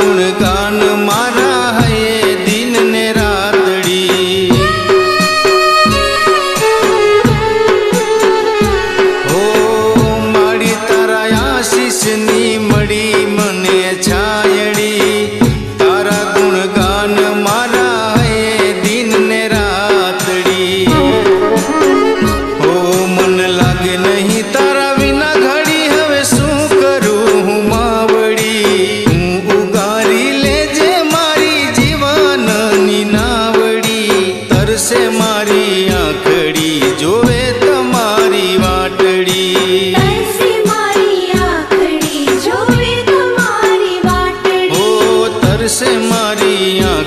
ગુણગાન મારા હયે દિન ને રાતડી. હો માડી તારા આશીષની મળી મને છાય. મારી આંખડી જોવે તમારી વાટડી. ઓ તરસે મારી આંખ